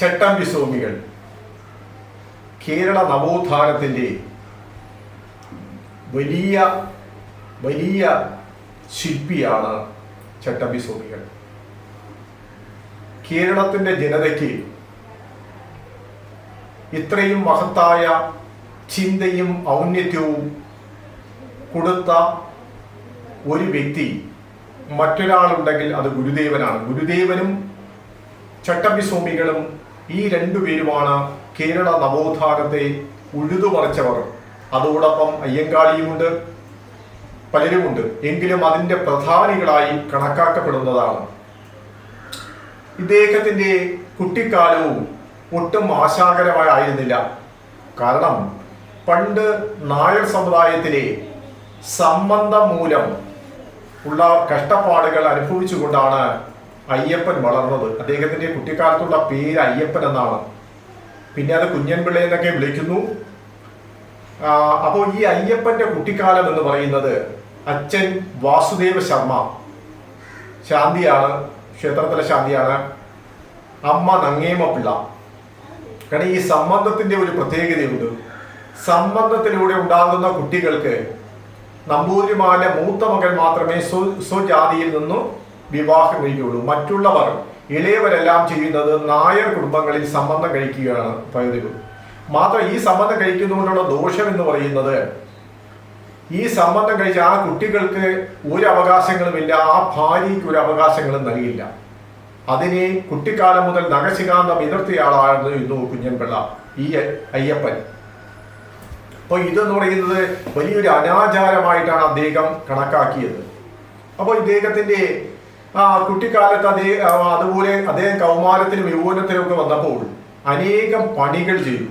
ചട്ടമ്പി സ്വാമികൾ കേരള നവോത്ഥാനത്തിന്റെ വലിയ വലിയ ശില്പിയാണ് ചട്ടമ്പി സ്വാമികൾ കേരളത്തിന്റെ ജനതയ്ക്ക് ഇത്രയും മഹത്തായ ചിന്തയും ഔന്നത്യവും കൊടുത്ത ഒരു വ്യക്തി മറ്റൊരാളുണ്ടെങ്കിൽ അത് ഗുരുദേവനാണ്. ഗുരുദേവനും ചട്ടമ്പി സ്വാമികളും ഈ രണ്ടുപേരുമാണ് കേരള നവോത്ഥാനത്തെ ഉഴുതുമറിച്ചവർ അതോടൊപ്പം അയ്യങ്കാളിയുമുണ്ട് പലരുമുണ്ട്. എങ്കിലും അതിന്റെ പ്രധാനികളായി കണക്കാക്കപ്പെടുന്നതാണ്. ഇദ്ദേഹത്തിന്റെ കുട്ടിക്കാലവും ഒട്ടും ആശാകരമായിരുന്നില്ല കാരണം പണ്ട് നായർ സമുദായത്തിലെ സംബന്ധം മൂലം ഉള്ള കഷ്ടപ്പാടുകൾ അനുഭവിച്ചുകൊണ്ടാണ് അയ്യപ്പൻ വളർന്നത്. അദ്ദേഹത്തിന്റെ കുട്ടിക്കാലത്തുള്ള പേര് അയ്യപ്പൻ എന്നാണ്. പിന്നെ അത് കുഞ്ഞൻപിള്ള എന്നൊക്കെ വിളിക്കുന്നു. അപ്പോൾ ഈ അയ്യപ്പന്റെ കുട്ടിക്കാലം എന്ന് പറയുന്നത് അച്ഛൻ വാസുദേവ ശർമ്മ. ശാന്തിയാണ് ക്ഷേത്രത്തിലെ ശാന്തിയാണ്. അമ്മ നങ്ങേമ പിള്ള കാരണം ഈ സംബന്ധത്തിന്റെ ഒരു പ്രത്യേകതയുണ്ട്. സംബന്ധത്തിലൂടെ ഉണ്ടാകുന്ന കുട്ടികൾക്ക് നമ്പൂതിരിമാരുടെ മൂത്ത മകൻ മാത്രമേ സ്വ സ്വജാതിയിൽ നിന്നും വിവാഹം കഴിക്കുകയുള്ളൂ. മറ്റുള്ളവർ ഇളയവരെല്ലാം ചെയ്യുന്നത് നായർ കുടുംബങ്ങളിൽ സംബന്ധം കഴിക്കുകയാണ് പതിവ് മാത്രം ഈ സംബന്ധം കഴിക്കുന്നതുകൊണ്ടുള്ള ദോഷം എന്ന് പറയുന്നത് ഈ സംബന്ധം കഴിച്ച ആ കുട്ടികൾക്ക് ഒരു അവകാശങ്ങളുമില്ല ആ ഭാര്യയ്ക്ക് ഒരു അവകാശങ്ങളും നൽകില്ല അതിനെ കുട്ടിക്കാലം മുതൽ നഖശികാന്തം എതിർത്തയാളായിരുന്നു കുഞ്ഞൻപിള്ള ഈ അയ്യപ്പൻ. അപ്പോൾ ഇതെന്ന് പറയുന്നത് വലിയൊരു അനാചാരമായിട്ടാണ് അദ്ദേഹം കണക്കാക്കിയത്. അപ്പോൾ ഇദ്ദേഹത്തിന്റെ കുട്ടിക്കാലത്ത് അതേ അതുപോലെ അദ്ദേഹം കൗമാരത്തിനും യൗവനത്തിലും ഒക്കെ വന്നപ്പോൾ അനേകം പണികൾ ചെയ്തു.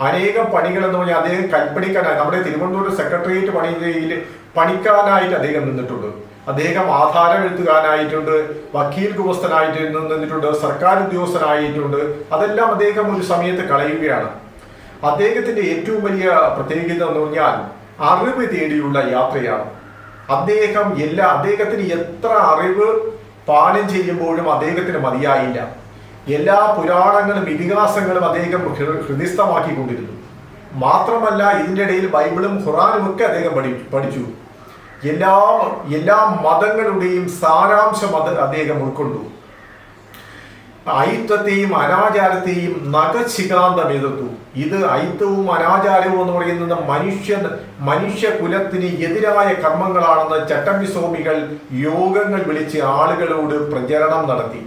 അനേകം പണികൾ എന്ന് പറഞ്ഞാൽ അദ്ദേഹം കൽപ്പണിക്കാനായി നമ്മുടെ തിരുവനന്തപുരം സെക്രട്ടേറിയറ്റ് പണിയിൽ പണിക്കാനായിട്ട് അദ്ദേഹം നിന്നിട്ടുണ്ട്. അദ്ദേഹം ആധാരം എഴുത്തുകാരനായിട്ടുണ്ട് വക്കീൽ ഗുമസ്തനായിട്ട് നിന്നിട്ടുണ്ട് സർക്കാർ ഉദ്യോഗസ്ഥനായിട്ടുണ്ട്. അതെല്ലാം അദ്ദേഹം ഒരു സമയത്ത് കളയുകയാണ്. അദ്ദേഹത്തിന്റെ ഏറ്റവും വലിയ പ്രത്യേകത എന്ന് പറഞ്ഞാൽ അറിവ് തേടിയുള്ള യാത്രയാണ്. അദ്ദേഹം എല്ലാ അദ്ദേഹത്തിന് എത്ര അറിവ് പാനം ചെയ്യുമ്പോഴും അദ്ദേഹത്തിന് മതിയായില്ല. എല്ലാ പുരാണങ്ങളും ഇതിഹാസങ്ങളും അദ്ദേഹം ഹൃദയസ്ഥമാക്കിക്കൊണ്ടിരുന്നു മാത്രമല്ല ഇതിന്റെ ഇടയിൽ ബൈബിളും ഖുറാനും ഒക്കെ അദ്ദേഹം പഠി പഠിച്ചു. എല്ലാ എല്ലാ മതങ്ങളുടെയും സാരാംശം അദ്ദേഹം ഉൾക്കൊണ്ടു. ഐത്വത്തെയും അനാചാരത്തെയും നഖശികാന്തം എതിർത്തു ഇത് ഐത്തവും അനാചാരവും എന്ന് പറയുന്നത് മനുഷ്യ മനുഷ്യകുലത്തിന് എതിരായ കർമ്മങ്ങളാണെന്ന് ചട്ടമ്പിസ്വാമികൾ യോഗങ്ങൾ വിളിച്ച് ആളുകളോട് പ്രചരണം നടത്തി.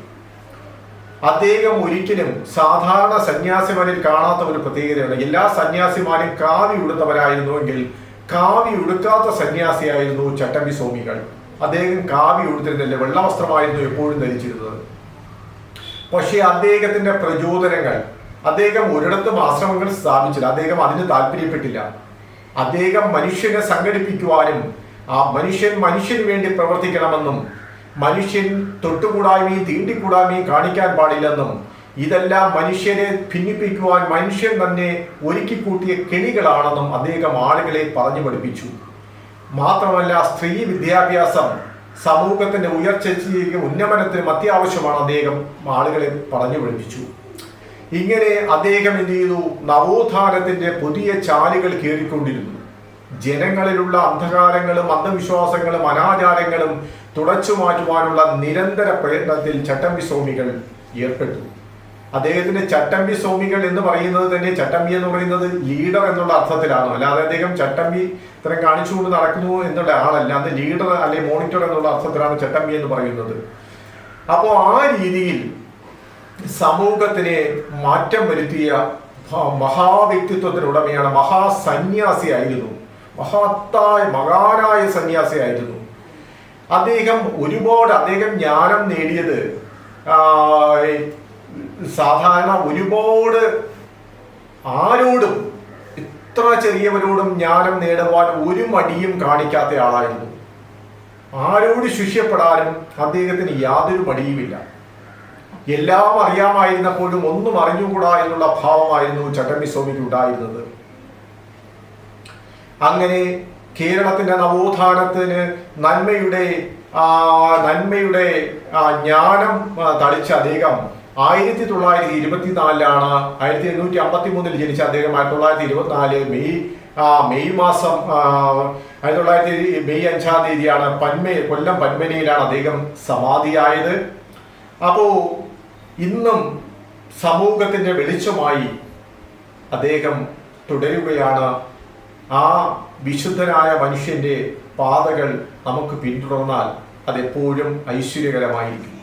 അദ്ദേഹം ഒരിക്കലും സാധാരണ സന്യാസിമാരിൽ കാണാത്ത ഒരു പ്രത്യേകതയാണ്. എല്ലാ സന്യാസിമാരും കാവി ഉടുത്തവരായിരുന്നുവെങ്കിൽ കാവി ഉടുക്കാത്ത സന്യാസിയായിരുന്നു ചട്ടമ്പി സ്വാമികൾ അദ്ദേഹം കാവി ഉടുത്തിരുന്നില്ല. വെള്ളവസ്ത്രമായിരുന്നു എപ്പോഴും ധരിച്ചിരുന്നത്. പക്ഷേ അദ്ദേഹത്തിന്റെ പ്രചോദനങ്ങൾ അദ്ദേഹം ഒരിടത്തും ആശ്രമങ്ങൾ സ്ഥാപിച്ചില്ല അദ്ദേഹം അതിന് താല്പര്യപ്പെട്ടില്ല. അദ്ദേഹം മനുഷ്യനെ സംഘടിപ്പിക്കുവാനും ആ മനുഷ്യൻ മനുഷ്യന് വേണ്ടി പ്രവർത്തിക്കണമെന്നും മനുഷ്യൻ തൊട്ടുകൂടായ്മയും തീണ്ടിക്കൂടായ്മയും കാണിക്കാൻ പാടില്ലെന്നും ഇതെല്ലാം മനുഷ്യരെ ഭിന്നിപ്പിക്കുവാൻ മനുഷ്യൻ തന്നെ ഒരുക്കിക്കൂട്ടിയ കെണികളാണെന്നും അദ്ദേഹം ആളുകളെ പറഞ്ഞു പഠിപ്പിച്ചു. മാത്രമല്ല സ്ത്രീ വിദ്യാഭ്യാസം സമൂഹത്തിന്റെ ഉയർച്ചയ്ക്കും ഉന്നമനത്തിനും അത്യാവശ്യമാണ് അദ്ദേഹം ആളുകളെ പറഞ്ഞു പഠിപ്പിച്ചു ഇങ്ങനെ അദ്ദേഹം എന്ത് ചെയ്തു? നവോത്ഥാനത്തിന്റെ പുതിയ ചാലുകൾ കയറിക്കൊണ്ടിരുന്നു. ജനങ്ങളിലുള്ള അന്ധകാരങ്ങളും അന്ധവിശ്വാസങ്ങളും അനാചാരങ്ങളും തുടച്ചു മാറ്റുവാനുള്ള നിരന്തര പ്രയത്നത്തിൽ ചട്ടമ്പി സ്വാമികൾ ഏർപ്പെട്ടു. അദ്ദേഹത്തിന്റെ ചട്ടമ്പി സ്വാമികൾ എന്ന് പറയുന്നത് തന്നെ ചട്ടമ്പി എന്ന് പറയുന്നത് ലീഡർ എന്നുള്ള അർത്ഥത്തിലാണ്. അല്ലാതെ അദ്ദേഹം ചട്ടമ്പി ഇത്രയും കാണിച്ചുകൊണ്ട് നടക്കുന്നു എന്നുള്ള ആളല്ല. അത് ലീഡർ അല്ലെ മോണിറ്റർ എന്നുള്ള അർത്ഥത്തിലാണ് ചട്ടമ്പി എന്ന് പറയുന്നത്. അപ്പോൾ ആ രീതിയിൽ സമൂഹത്തിനെ മാറ്റം വരുത്തിയ മഹാവ്യക്തിത്വത്തിനുടമയാണ് മഹാസന്യാസി മഹാസന്യാസിയായിരുന്നു. മഹത്തായ മഹാനായ സന്യാസിയായിരുന്നു. അദ്ദേഹം ഒരുപാട് അദ്ദേഹം ജ്ഞാനം നേടിയത് സാധാരണ ഒരുപാട് ആരോടും ഇത്ര ചെറിയവരോടും ജ്ഞാനം നേടുവാൻ ഒരു മടിയും കാണിക്കാത്ത ആളായിരുന്നു. ആരോട് ശിഷ്യപ്പെടാനും അദ്ദേഹത്തിന് യാതൊരു മടിയുമില്ല. എല്ലാം അറിയാമായിരുന്നപ്പോഴും ഒന്നും അറിഞ്ഞുകൂടാ എന്നുള്ള ഭാവമായിരുന്നു ചട്ടമ്പി സ്വാമിക്ക് ഉണ്ടായിരുന്നത്. അങ്ങനെ കേരളത്തിന്റെ നവോത്ഥാനത്തിന് നന്മയുടെ നന്മയുടെ ജ്ഞാനം തളിച്ച അദ്ദേഹം ആയിരത്തി തൊള്ളായിരത്തി ഇരുപത്തിനാലിലാണ് ആയിരത്തി എണ്ണൂറ്റി അമ്പത്തി മൂന്നിൽ ജനിച്ച അദ്ദേഹം ആയിരത്തി തൊള്ളായിരത്തി ഇരുപത്തിനാല് മെയ് മെയ് മാസം ആയിരത്തി തൊള്ളായിരത്തി മെയ് അഞ്ചാം തീയതിയാണ് പന്മ കൊല്ലം പന്മനയിലാണ് അദ്ദേഹം സമാധിയായത്. അപ്പോ ഇന്നും സമൂഹത്തിന്റെ വെളിച്ചമായി അദ്ദേഹം തുടരുകയാണ്. ആ വിശുദ്ധനായ മനുഷ്യന്റെ പാതകൾ നമുക്ക് പിന്തുടർന്നാൽ അതെപ്പോഴും ഐശ്വര്യകരമായിരിക്കും.